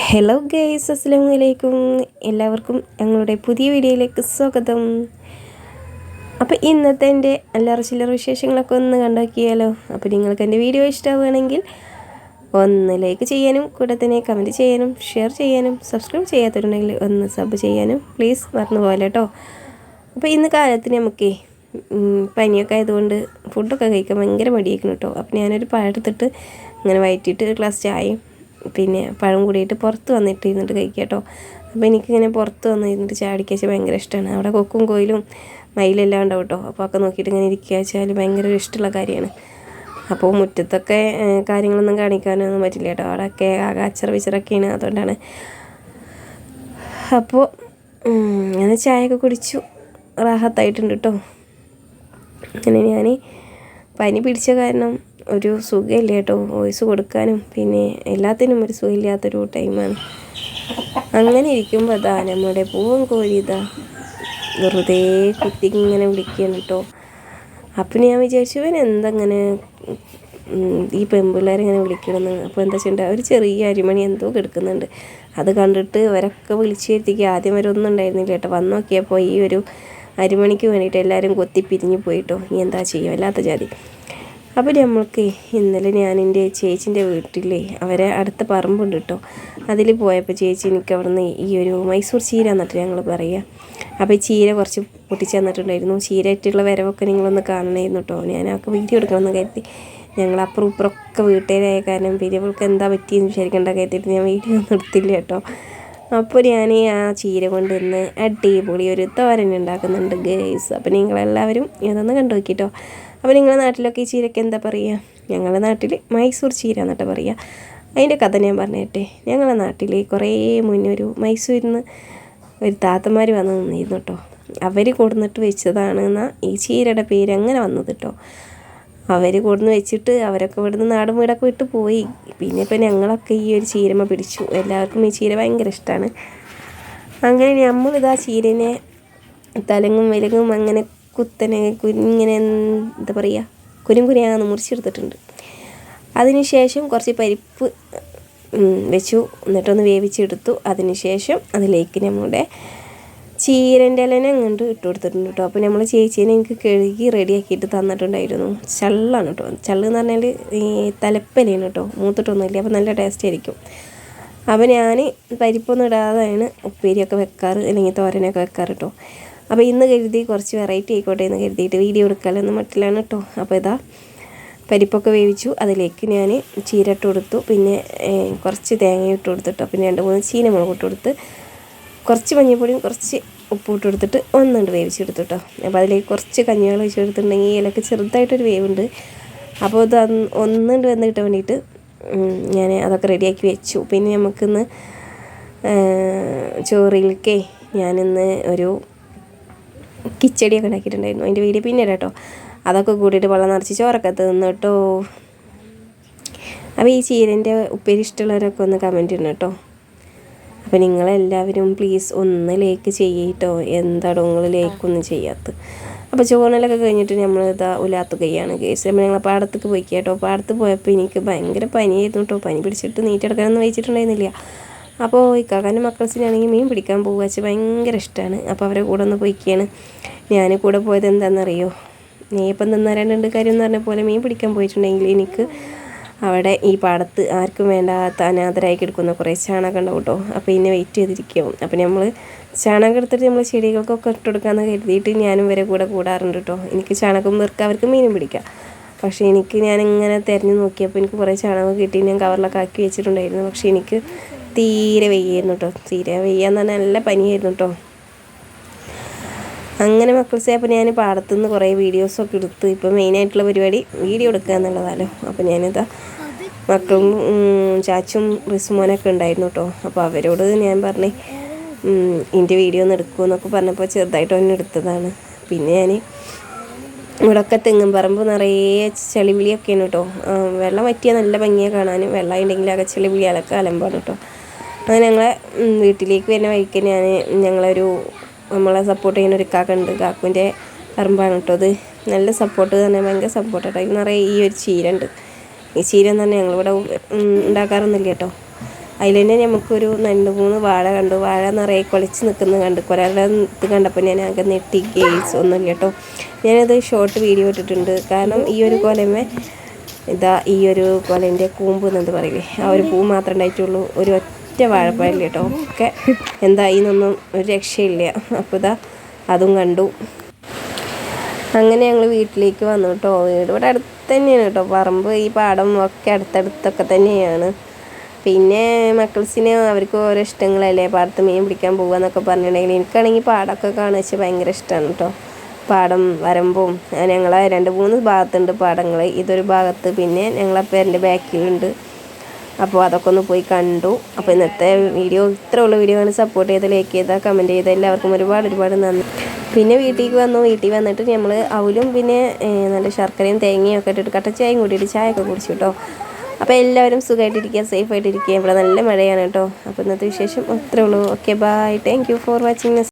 Hello guys അസ്സാം വലൈക്കും എല്ലാവർക്കും ഞങ്ങളുടെ പുതിയ വീഡിയോയിലേക്ക് സ്വാഗതം. അപ്പോൾ ഇന്നത്തെ എന്റെ അല്ലറ ചില്ലറ വിശേഷങ്ങളൊക്കെ ഒന്ന് കണ്ടാക്കിയാലോ? അപ്പോൾ നിങ്ങൾക്ക് എന്റെ വീഡിയോ ഇഷ്ടമാവുകയാണെങ്കിൽ ഒന്ന് ലൈക്ക് ചെയ്യാനും കൂടെ തന്നെ കമന്റ് ചെയ്യാനും ഷെയർ ചെയ്യാനും സബ്സ്ക്രൈബ് ചെയ്യാത്തവരുണ്ടെങ്കിൽ ഒന്ന് സബ് ചെയ്യാനും പ്ലീസ് മറന്നു പോലെ കേട്ടോ അപ്പോൾ ഇന്ന് കാലത്തിന് നമുക്ക് പനിയൊക്കെ ആയതുകൊണ്ട് ഫുഡൊക്കെ കഴിക്കാൻ ഭയങ്കര മടിയായിരിക്കണം കേട്ടോ അപ്പോൾ ഞാനൊരു പഴം എടുത്തിട്ട് ഇങ്ങനെ വയറ്റിയിട്ട് ഒരു ഗ്ലാസ് ചായയും പിന്നെ പഴം കൂടിയിട്ട് പുറത്ത് വന്നിട്ട് ഇരുന്നിട്ട് കഴിക്കുക കേട്ടോ അപ്പോൾ എനിക്കിങ്ങനെ പുറത്ത് വന്ന് ഇരുന്നിട്ട് ചാടിക്കാച്ച ഭയങ്കര ഇഷ്ടമാണ് അവിടെ കൊക്കും കോയിലും മയിലെല്ലാം ഉണ്ടാവും കേട്ടോ അപ്പോൾ ഒക്കെ നോക്കിയിട്ട് ഇങ്ങനെ ഇരിക്കുക വെച്ചാൽ ഭയങ്കര ഇഷ്ടമുള്ള കാര്യമാണ്. അപ്പോൾ മുറ്റത്തൊക്കെ കാര്യങ്ങളൊന്നും കാണിക്കാനൊന്നും പറ്റില്ല കേട്ടോ. അവിടെയൊക്കെ ആകെ അച്ചറ വിച്ചറൊക്കെയാണ്. അതുകൊണ്ടാണ്. അപ്പോൾ ഞാൻ ചായയൊക്കെ കുടിച്ചു. റാഹത്തായിട്ടുണ്ട് കേട്ടോ. അങ്ങനെ ഞാൻ പനി പിടിച്ച കാരണം ഒരു സുഖമില്ല കേട്ടോ. വോയിസ് കൊടുക്കാനും പിന്നെ എല്ലാത്തിനും ഒരു സുഖമില്ലാത്തൊരു ടൈമാണ്. അങ്ങനെ ഇരിക്കുമ്പോൾ അതാ നമ്മുടെ പൂവൻ കോഴി ഇതാ വെറുതെ കുത്തി ഇങ്ങനെ വിളിക്കുകയാണ് കേട്ടോ. അപ്പം ഞാൻ വിചാരിച്ചു ഇവൻ എന്തങ്ങനെ ഈ പെൺപിള്ളേരിങ്ങനെ വിളിക്കണമെന്ന് അപ്പോൾ എന്താ വെച്ചിട്ടുണ്ടെങ്കിൽ ഒരു ചെറിയ അരിമണി എന്തോ കിടക്കുന്നുണ്ട്. അത് കണ്ടിട്ട് അവരൊക്കെ വിളിച്ചു വരുത്തിക്കുക ആദ്യം വരെ ഒന്നും ഉണ്ടായിരുന്നില്ല കേട്ടോ. വന്ന് നോക്കിയപ്പോൾ ഈ ഒരു അരിമണിക്ക് വേണ്ടിയിട്ട് എല്ലാവരും കൊത്തി പിരിഞ്ഞു പോയിട്ടോ ഇനി എന്താ ചെയ്യുക അല്ലാത്ത ജാതി. അപ്പോൾ നമ്മൾക്ക് ഇന്നലെ ഞാൻ എന്റെ ചേച്ചിന്റെ വീട്ടിലേ അവരെ അടുത്ത പറമ്പുണ്ട് കേട്ടോ അതിൽ പോയപ്പോൾ ചേച്ചി എനിക്ക് അവിടുന്ന് ഈ ഒരു മൈസൂർ ചീര എന്നിട്ട് ഞങ്ങൾ പറയുക അപ്പോൾ ഈ ചീര കുറച്ച് പൊട്ടിച്ച് തന്നിട്ടുണ്ടായിരുന്നു ചീരയായിട്ടുള്ള വരവൊക്കെ നിങ്ങളൊന്ന് കാണണമായിരുന്നു കേട്ടോ ഞാൻ ആൾക്ക് വീഡിയോ എടുക്കണമെന്ന് കരുതി. ഞങ്ങൾ അപ്പുറം ഇപ്പുറമൊക്കെ വീട്ടുകാരായ കാരണം പിന്നെ ഇവൾക്ക് എന്താ പറ്റിയെന്ന് വിചാരിക്കേണ്ട കരുതിയിട്ട് ഞാൻ വീഡിയോ ഒന്നും എടുത്തില്ല കേട്ടോ അപ്പോൾ ഞാൻ ആ ചീര കൊണ്ട് ഇന്ന് അടിപൊളി ഒരു തോരൻ ഉണ്ടാക്കുന്നുണ്ട് ഗേസ്. അപ്പോൾ നിങ്ങളെല്ലാവരും ഇതൊന്ന് കണ്ടു നോക്കിട്ടോ. അപ്പോൾ നിങ്ങളുടെ നാട്ടിലൊക്കെ ഈ ചീരയ്ക്ക് എന്താ പറയുക? ഞങ്ങളുടെ നാട്ടിൽ മൈസൂർ ചീര എന്നിട്ട് പറയുക. അതിന്റെ കഥ ഞാൻ പറഞ്ഞേട്ടെ ഞങ്ങളുടെ നാട്ടിൽ കുറേ മുന്നേ ഒരു മൈസൂരിൽ നിന്ന് ഒരു താത്തമാർ വന്ന് നിന്നിരുന്നു കേട്ടോ. അവർ കൊടുന്നിട്ട് വെച്ചതാണ് എന്നാൽ ഈ ചീരയുടെ പേര് അങ്ങനെ വന്നത് കേട്ടോ. അവർ കൊടുന്ന് വെച്ചിട്ട് അവരൊക്കെ ഇവിടുന്ന് നാടും വീടൊക്കെ വിട്ട് പോയി. പിന്നെ ഇപ്പം ഞങ്ങളൊക്കെ ഈ ഒരു ചീരമ പിടിച്ചു. എല്ലാവർക്കും ഈ ചീര ഭയങ്കര ഇഷ്ടമാണ് അങ്ങനെ നമ്മളിതാ ചീരനെ തലങ്ങും വിലങ്ങും അങ്ങനെ കുത്തനെ കുഞ്ഞിങ്ങനെ എന്താ പറയുക കുരും കുരിയാന്ന് മുറിച്ചെടുത്തിട്ടുണ്ട്. അതിനുശേഷം കുറച്ച് പരിപ്പ് വെച്ചു. എന്നിട്ടൊന്ന് വേവിച്ചെടുത്തു. അതിനുശേഷം അതിലേക്ക് നമ്മുടെ ചീരന്റെ ഇലനെ അങ്ങോട്ട് ഇട്ട് കൊടുത്തിട്ടുണ്ട് കേട്ടോ. അപ്പോൾ നമ്മൾ ചേച്ചീനെ എനിക്ക് കഴുകി റെഡിയാക്കിയിട്ട് തന്നിട്ടുണ്ടായിരുന്നു. ചള്ളാണ് കേട്ടോ. ചള്ള് എന്ന് പറഞ്ഞാൽ ഈ തലപ്പലയാണ് കേട്ടോ. മൂത്തിട്ടൊന്നുമില്ല. അപ്പോൾ നല്ല ടേസ്റ്റ് ആയിരിക്കും. അപ്പോൾ ഞാൻ പരിപ്പൊന്നും ഇടാതെയാണ് ഉപ്പേരിയൊക്കെ വെക്കാറ് അല്ലെങ്കിൽ തോരനൊക്കെ വെക്കാറ് കേട്ടോ. അപ്പോൾ ഇന്ന് കരുതി കുറച്ച് വെറൈറ്റി ആയിക്കോട്ടെ എന്ന് കരുതിയിട്ട് വീഡിയോ എടുക്കാമെന്ന് മട്ടിലാണ് കേട്ടോ. അപ്പോൾ ഇതാ പരിപ്പൊക്കെ വേവിച്ചു. അതിലേക്ക് ഞാൻ ചീര ഇട്ട് കൊടുത്തു. പിന്നെ കുറച്ച് തേങ്ങ ഇട്ട് കൊടുത്തിട്ടോ പിന്നെ രണ്ട് മൂന്ന് ചീനമുളക് ഇട്ട് കൊടുത്ത് കുറച്ച് മഞ്ഞൾപ്പൊടിയും കുറച്ച് ഉപ്പ് ഇട്ട് കൊടുത്തിട്ട് ഒന്നുണ്ട് വേവിച്ചെടുത്തു കേട്ടോ. അപ്പോൾ അതിലേക്ക് കുറച്ച് കഞ്ഞിവെള്ളം ഒഴിച്ച് കൊടുത്തിട്ടുണ്ടെങ്കിൽ ഇതിലൊക്കെ ചെറുതായിട്ടൊരു വേവുണ്ട്. അപ്പോൾ ഇത് ഒന്നുണ്ട് വെന്ന് കിട്ടാൻ വേണ്ടിയിട്ട് ഞാൻ അതൊക്കെ റെഡിയാക്കി വെച്ചു. പിന്നെ നമുക്കിന്ന് ചോറിലേക്കേ ഞാനിന്ന് ഒരു കിച്ചടിയൊക്കെ ഉണ്ടാക്കിയിട്ടുണ്ടായിരുന്നു അതിന്റെ വീഡിയോ പിന്നെ കേട്ടോ. അതൊക്കെ കൂടിയിട്ട് വെള്ളം നിറച്ച് ചോറൊക്കെ തിന്നു കേട്ടോ അപ്പോൾ ഈ ചീരന്റെ ഉപ്പേരി ഇഷ്ടമുള്ളവരൊക്കെ ഒന്ന് കമന്റ് ചെയ്യണം കേട്ടോ. അപ്പോൾ നിങ്ങളെല്ലാവരും പ്ലീസ് ഒന്ന് ലേക്ക് ചെയ്യട്ടോ. എന്താണോ നിങ്ങൾ ലേക്കൊന്നും ചെയ്യാത്ത അപ്പോൾ ചോറിനലൊക്കെ കഴിഞ്ഞിട്ട് നമ്മൾ ഇതാ ഉലാത്തുകയാണ് കേസ് നമ്മൾ ഞങ്ങൾ പാടത്തേക്ക് പോയി കേട്ടോ. പാടത്ത് പോയപ്പോൾ എനിക്ക് ഭയങ്കര പനിയായിരുന്നു കേട്ടോ. പനി പിടിച്ചിട്ട് നീറ്റെടുക്കാനൊന്നും വെച്ചിട്ടുണ്ടായിരുന്നില്ല. അപ്പോൾ ഇക്കാക്കാന്റെ മക്കൾസിനാണെങ്കിൽ മീൻ പിടിക്കാൻ പോകുക വെച്ചാൽ ഭയങ്കര ഇഷ്ടമാണ്. അപ്പോൾ അവരെ കൂടെ ഒന്ന് പോയിക്കാണ്. ഞാൻ കൂടെ പോയത് എന്താണെന്നറിയോ നീ ഇപ്പം നിന്നരണ്ടുണ്ട് കാര്യം എന്ന് പറഞ്ഞ പോലെ മീൻ പിടിക്കാൻ പോയിട്ടുണ്ടെങ്കിൽ എനിക്ക് അവിടെ ഈ പാടത്ത് ആർക്കും വേണ്ടാത്ത അനാഥരായി കിടക്കുന്ന കുറേ ചാണകം ഉണ്ടാവും കേട്ടോ. അപ്പോൾ ഇന്നെ വെയിറ്റ് ചെയ്തിരിക്കും. അപ്പോൾ നമ്മൾ ചാണകം എടുത്തിട്ട് നമ്മൾ ചെടികൾക്കൊക്കെ ഇട്ട് കൊടുക്കാമെന്ന് കരുതിയിട്ട് ഞാനും വരെ കൂടെ കൂടാറുണ്ട് കേട്ടോ. എനിക്ക് ചാണകം വെറുക്കാം അവർക്ക് മീനും പിടിക്കാം. പക്ഷേ എനിക്ക് ഞാനിങ്ങനെ തിരഞ്ഞു നോക്കിയപ്പോൾ എനിക്ക് കുറേ ചാണകം കിട്ടി ഞാൻ കവറിലൊക്കെ ആക്കി വെച്ചിട്ടുണ്ടായിരുന്നു. പക്ഷേ എനിക്ക് തീരെ വെയ്യായിരുന്നു കേട്ടോ തീരെ വെയ്യാന്ന് പറഞ്ഞാൽ നല്ല പനിയായിരുന്നു കേട്ടോ അങ്ങനെ മക്കൾസേ അപ്പോൾ ഞാൻ പാടത്തുനിന്ന് കുറേ വീഡിയോസൊക്കെ എടുത്ത് ഇപ്പോൾ മെയിനായിട്ടുള്ള പരിപാടി വീഡിയോ എടുക്കുക എന്നുള്ളതാലോ. അപ്പോൾ ഞാനിതാ മക്കളും ചാച്ചും റിസുമോനൊക്കെ ഉണ്ടായിരുന്നു കേട്ടോ അപ്പോൾ അവരോട് ഞാൻ പറഞ്ഞേ എന്റെ വീഡിയോ ഒന്ന് എടുക്കുമെന്നൊക്കെ പറഞ്ഞപ്പോൾ ചെറുതായിട്ട് ഒന്ന് എടുത്തതാണ്. പിന്നെ ഞാൻ ഇവിടെയൊക്കെ തെങ്ങും പറമ്പ് നിറയെ ചെളിവിളിയൊക്കെയാണ് കേട്ടോ വെള്ളം വറ്റിയാൽ നല്ല ഭംഗിയാണ് കാണാനും. വെള്ളം ഉണ്ടെങ്കിൽ ചെളിവിളിയാലൊക്കെ അലമ്പാണ് കേട്ടോ അങ്ങനെ ഞങ്ങളെ വീട്ടിലേക്ക് വരുന്ന വഴിക്ക് ഞാൻ ഞങ്ങളൊരു നമ്മളെ സപ്പോർട്ട് ചെയ്യുന്ന ഒരു കാക്കുണ്ട് കാക്കുവിന്റെ പറമ്പാണ് കേട്ടോ അത്. നല്ല സപ്പോർട്ട് തന്നെ ഭയങ്കര സപ്പോർട്ട് കേട്ടോ ഇത് നിറയെ ഈ ഒരു ചീര ഉണ്ട് ഈ ചീര എന്ന് പറഞ്ഞാൽ ഞങ്ങളിവിടെ ഉണ്ടാക്കാറൊന്നുമില്ല കേട്ടോ. അതിൽ തന്നെ നമുക്കൊരു രണ്ട് മൂന്ന് വാഴ കണ്ടു. വാഴ നിറയെ കുളിച്ച് നിൽക്കുന്നത് കണ്ടു. കുറേ ഇത് കണ്ടപ്പോൾ ഞാൻ ആകെ നെട്ടി ഗെയിൽസ് ഒന്നുമില്ല കേട്ടോ. ഞാനത് ഷോർട്ട് വീഡിയോ ഇട്ടിട്ടുണ്ട്. കാരണം ഈ ഒരു കൊലമേ ഇതാ ഈ ഒരു കൊലേന്റെ കൂമ്പ് എന്നത് പറയില്ലേ? ആ ഒരു പൂ മാത്രമേ ഉണ്ടായിട്ടുള്ളൂ. ഒരു ഒറ്റ വാഴപ്പഴം കേട്ടോ. ഒക്കെ എന്താ ഇതിനൊന്നും ഒരു രക്ഷയില്ല. അപ്പോൾ ഇതാ അതും കണ്ടു. അങ്ങനെ ഞങ്ങൾ വീട്ടിലേക്ക് വന്നു കേട്ടോ. വീട് ഇവിടെ അടുത്ത് തന്നെയാണ് കേട്ടോ. പറമ്പ് ഈ പാടം ഒക്കെ അടുത്തടുത്തൊക്കെ തന്നെയാണ്. പിന്നെ മക്കൾസിന് അവർക്ക് ഓരോ ഇഷ്ടങ്ങളല്ലേ? പാടത്ത് മീൻ പിടിക്കാൻ പോകുക എന്നൊക്കെ പറഞ്ഞിട്ടുണ്ടെങ്കിൽ എനിക്കാണെങ്കിൽ പാടമൊക്കെ കാണുക വെച്ചാൽ ഭയങ്കര ഇഷ്ടമാണ് കേട്ടോ. പാടം വരമ്പും ഞങ്ങളെ രണ്ട് മൂന്ന് ഭാഗത്തുണ്ട് പാടങ്ങൾ ഇതൊരു ഭാഗത്ത് പിന്നെ ഞങ്ങളെ പേരന്റെ ബാക്കിലുണ്ട്. അപ്പോൾ അതൊക്കെ ഒന്ന് പോയി കണ്ടു. അപ്പോൾ ഇന്നത്തെ വീഡിയോ ഇത്ര ഉള്ള. വീഡിയോ ആണ് സപ്പോർട്ട് ചെയ്ത് ലൈക്ക് ചെയ്താൽ കമന്റ് ചെയ്ത എല്ലാവർക്കും ഒരുപാട് ഒരുപാട് നന്ദി. പിന്നെ വീട്ടിലേക്ക് വന്നു. വീട്ടിൽ വന്നിട്ട് നമ്മൾ അവലും പിന്നെ നല്ല ശർക്കരയും തേങ്ങയും ഒക്കെ ഇട്ടിട്ട് കട്ട ചായയും കൂട്ടിയിട്ട് ചായ ഒക്കെ കുടിച്ചു കേട്ടോ. അപ്പോൾ എല്ലാവരും സുഖമായിട്ടിരിക്കുക സേഫായിട്ടിരിക്കുക ഇവിടെ നല്ല മഴയാണ് കേട്ടോ. അപ്പോൾ ഇന്നത്തെ വിശേഷം അത്രേ ഉള്ളൂ. Okay bye thank for watching